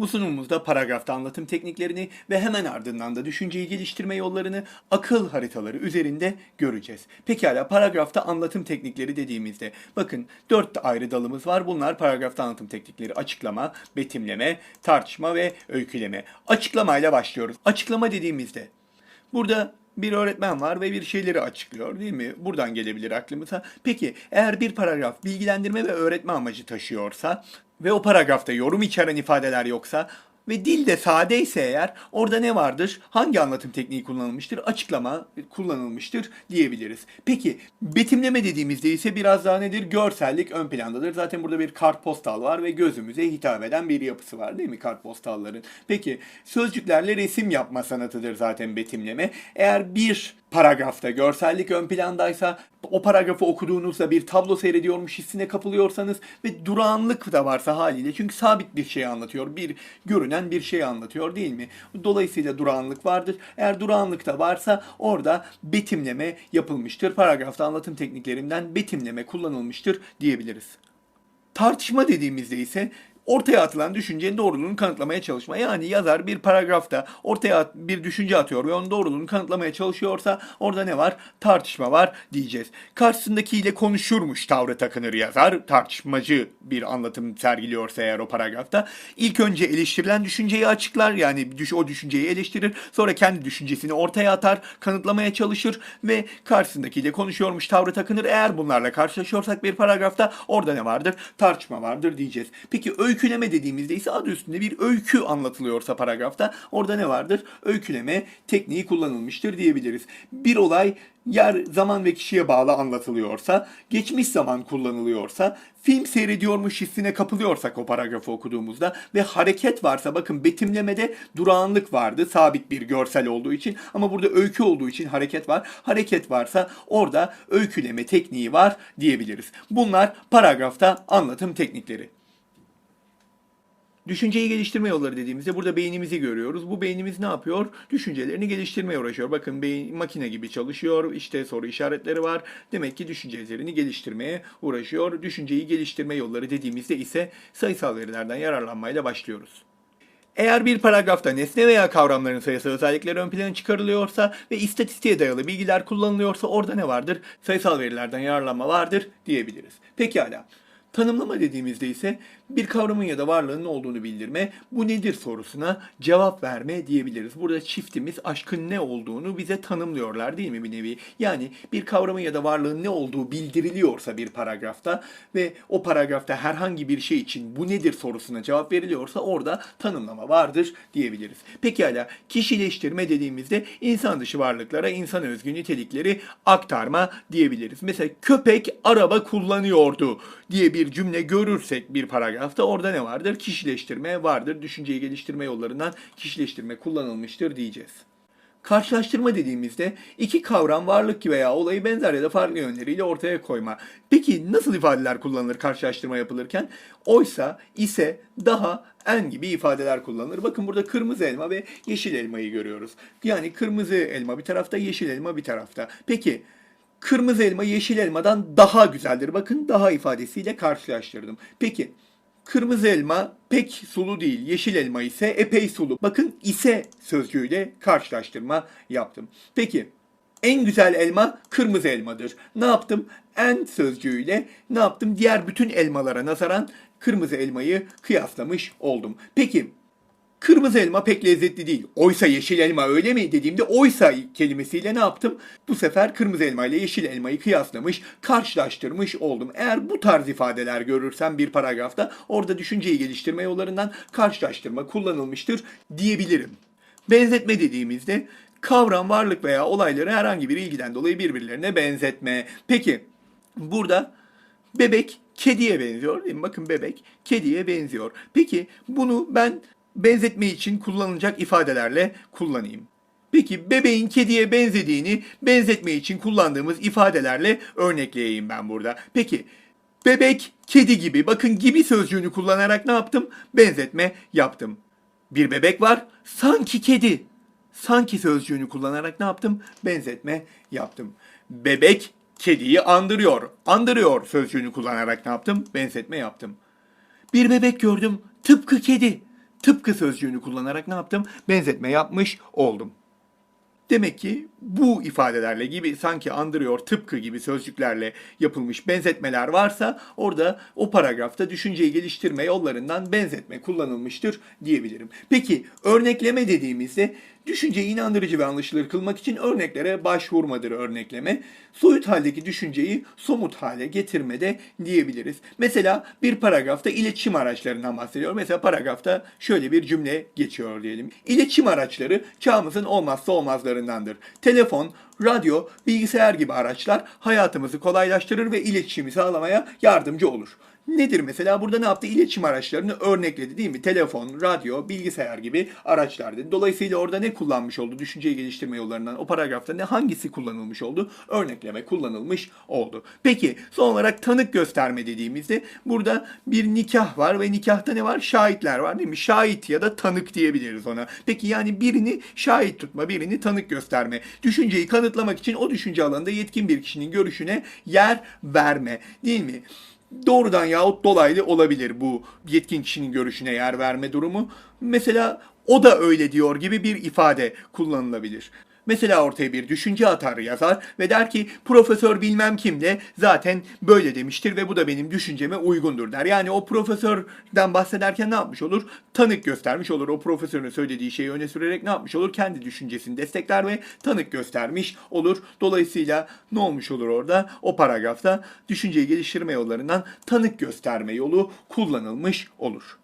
Bu sunumumuzda paragrafta anlatım tekniklerini ve hemen ardından da düşünceyi geliştirme yollarını akıl haritaları üzerinde göreceğiz. Pekala paragrafta anlatım teknikleri dediğimizde bakın dört ayrı dalımız var. Bunlar paragrafta anlatım teknikleri açıklama, betimleme, tartışma ve öyküleme. Açıklamayla başlıyoruz. Açıklama dediğimizde burada bir öğretmen var ve bir şeyleri açıklıyor değil mi? Buradan gelebilir aklımıza. Peki eğer bir paragraf bilgilendirme ve öğretme amacı taşıyorsa ve o paragrafta yorum içeren ifadeler yoksa ve dil de sade ise eğer orada ne vardır? Hangi anlatım tekniği kullanılmıştır? Açıklama kullanılmıştır diyebiliriz. Peki betimleme dediğimizde ise biraz daha nedir? Görsellik ön plandadır. Zaten burada bir kartpostal var ve gözümüze hitap eden bir yapısı var değil mi kartpostalların? Peki sözcüklerle resim yapma sanatıdır zaten betimleme. Eğer bir paragrafta görsellik ön plandaysa o paragrafı okuduğunuzda bir tablo seyrediyormuş hissine kapılıyorsanız ve durağanlık da varsa haliyle çünkü sabit bir şey anlatıyor. Bir görünen bir şey anlatıyor değil mi? Dolayısıyla durağanlık vardır. Eğer durağanlık da varsa orada betimleme yapılmıştır. Paragrafta anlatım tekniklerinden betimleme kullanılmıştır diyebiliriz. Tartışma dediğimizde ise ortaya atılan düşüncenin doğruluğunu kanıtlamaya çalışma. Yani yazar bir paragrafta ortaya at- bir düşünce atıyor ve onun doğruluğunu kanıtlamaya çalışıyorsa orada ne var? Tartışma var diyeceğiz. Karşısındakiyle konuşurmuş tavrı takınır yazar. Tartışmacı bir anlatım sergiliyorsa eğer o paragrafta. İlk önce eleştirilen düşünceyi açıklar. Yani düş o düşünceyi eleştirir. Sonra kendi düşüncesini ortaya atar. Kanıtlamaya çalışır ve karşısındakiyle konuşuyormuş tavrı takınır. Eğer bunlarla karşılaşıyorsak bir paragrafta orada ne vardır? Tartışma vardır diyeceğiz. Peki öyküleme dediğimizde ise adı üstünde bir öykü anlatılıyorsa paragrafta orada ne vardır? Öyküleme tekniği kullanılmıştır diyebiliriz. Bir olay yer, zaman ve kişiye bağlı anlatılıyorsa, geçmiş zaman kullanılıyorsa, film seyrediyormuş hissine kapılıyorsak o paragrafı okuduğumuzda ve hareket varsa bakın betimlemede durağanlık vardı sabit bir görsel olduğu için ama burada öykü olduğu için hareket var. Hareket varsa orada öyküleme tekniği var diyebiliriz. Bunlar paragrafta anlatım teknikleri. Düşünceyi geliştirme yolları dediğimizde burada beynimizi görüyoruz. Bu beynimiz ne yapıyor? Düşüncelerini geliştirmeye uğraşıyor. Bakın beyin makine gibi çalışıyor. İşte soru işaretleri var. Demek ki düşüncelerini geliştirmeye uğraşıyor. Düşünceyi geliştirme yolları dediğimizde ise sayısal verilerden yararlanmayla başlıyoruz. Eğer bir paragrafta nesne veya kavramların sayısı özellikleri ön plana çıkarılıyorsa ve istatistiğe dayalı bilgiler kullanılıyorsa orada ne vardır? Sayısal verilerden yararlanma vardır diyebiliriz. Pekala. Tanımlama dediğimizde ise bir kavramın ya da varlığın olduğunu bildirme, bu nedir sorusuna cevap verme diyebiliriz. Burada çiftimiz aşkın ne olduğunu bize tanımlıyorlar değil mi bir nevi? Yani bir kavramın ya da varlığın ne olduğu bildiriliyorsa bir paragrafta ve o paragrafta herhangi bir şey için bu nedir sorusuna cevap veriliyorsa orada tanımlama vardır diyebiliriz. Pekala kişileştirme dediğimizde insan dışı varlıklara insan özgü nitelikleri aktarma diyebiliriz. Mesela köpek araba kullanıyordu diye bir cümle görürsek bir paragrafta orada ne vardır? Kişileştirme vardır. Düşünceyi geliştirme yollarından kişileştirme kullanılmıştır diyeceğiz. Karşılaştırma dediğimizde iki kavram varlık veya olayı benzer ya da farklı yönleriyle ortaya koyma. Peki nasıl ifadeler kullanılır karşılaştırma yapılırken? Oysa, ise, daha, en gibi ifadeler kullanılır. Bakın burada kırmızı elma ve yeşil elmayı görüyoruz. Yani kırmızı elma bir tarafta, yeşil elma bir tarafta. Peki kırmızı elma yeşil elmadan daha güzeldir. Bakın daha ifadesiyle karşılaştırdım. Peki Kırmızı elma pek sulu değil, yeşil elma ise epey sulu. Bakın ise sözcüğüyle karşılaştırma yaptım. Peki en güzel elma kırmızı elmadır. Ne yaptım? En sözcüğüyle ne yaptım? Diğer bütün elmalara nazaran kırmızı elmayı kıyaslamış oldum. Peki Kırmızı elma pek lezzetli değil. Oysa yeşil elma öyle mi dediğimde oysa kelimesiyle ne yaptım? Bu sefer kırmızı elma ile yeşil elmayı kıyaslamış, karşılaştırmış oldum. Eğer bu tarz ifadeler görürsem bir paragrafta orada düşünceyi geliştirme yollarından karşılaştırma kullanılmıştır diyebilirim. Benzetme dediğimizde kavram, varlık veya olayları herhangi bir ilgiden dolayı birbirlerine benzetme. Peki burada bebek kediye benziyor? Bakın bebek kediye benziyor. Peki bunu ben benzetme için kullanılacak ifadelerle kullanayım. Peki bebeğin kediye benzediğini benzetme için kullandığımız ifadelerle örnekleyeyim ben burada. Peki bebek kedi gibi bakın gibi sözcüğünü kullanarak ne yaptım? Benzetme yaptım. Bir bebek var sanki kedi. Sanki sözcüğünü kullanarak ne yaptım? Benzetme yaptım. Bebek kediyi andırıyor. Andırıyor sözcüğünü kullanarak ne yaptım? Benzetme yaptım. Bir bebek gördüm tıpkı kedi. Tıpkı sözcüğünü kullanarak ne yaptım? Benzetme yapmış oldum. Demek ki bu ifadelerle gibi sanki andırıyor tıpkı gibi sözcüklerle yapılmış benzetmeler varsa orada o paragrafta düşünceyi geliştirme yollarından benzetme kullanılmıştır diyebilirim. Peki örnekleme dediğimizde düşünceyi inandırıcı ve anlaşılır kılmak için örneklere başvurmadır örnekleme. Soyut haldeki düşünceyi somut hale getirmede diyebiliriz. Mesela bir paragrafta iletişim araçlarından bahsediyor. Mesela paragrafta şöyle bir cümle geçiyor diyelim. İletişim araçları çağımızın olmazsa olmazlarındandır. Telefon, radyo, bilgisayar gibi araçlar hayatımızı kolaylaştırır ve iletişimi sağlamaya yardımcı olur. Nedir mesela? Burada ne yaptı? İletişim araçlarını örnekledi değil mi? Telefon, radyo, bilgisayar gibi araçlar dedi. Dolayısıyla orada ne kullanmış oldu? Düşünceyi geliştirme yollarından o paragrafta ne hangisi kullanılmış oldu? Örnekleme kullanılmış oldu. Peki son olarak tanık gösterme dediğimizde burada bir nikah var ve nikahta ne var? Şahitler var değil mi? Şahit ya da tanık diyebiliriz ona. Peki yani birini şahit tutma, birini tanık gösterme. Düşünceyi kanıtlamak için o düşünce alanında yetkin bir kişinin görüşüne yer verme değil mi? Doğrudan yahut dolaylı olabilir bu yetkin kişinin görüşüne yer verme durumu. Mesela o da öyle diyor gibi bir ifade kullanılabilir. Mesela ortaya bir düşünce atar yazar ve der ki profesör bilmem kim de zaten böyle demiştir ve bu da benim düşünceme uygundur der. Yani o profesörden bahsederken ne yapmış olur? Tanık göstermiş olur. O profesörün söylediği şeyi öne sürerek ne yapmış olur? Kendi düşüncesini destekler ve tanık göstermiş olur. Dolayısıyla ne olmuş olur orada? O paragrafta düşünceyi geliştirme yollarından tanık gösterme yolu kullanılmış olur.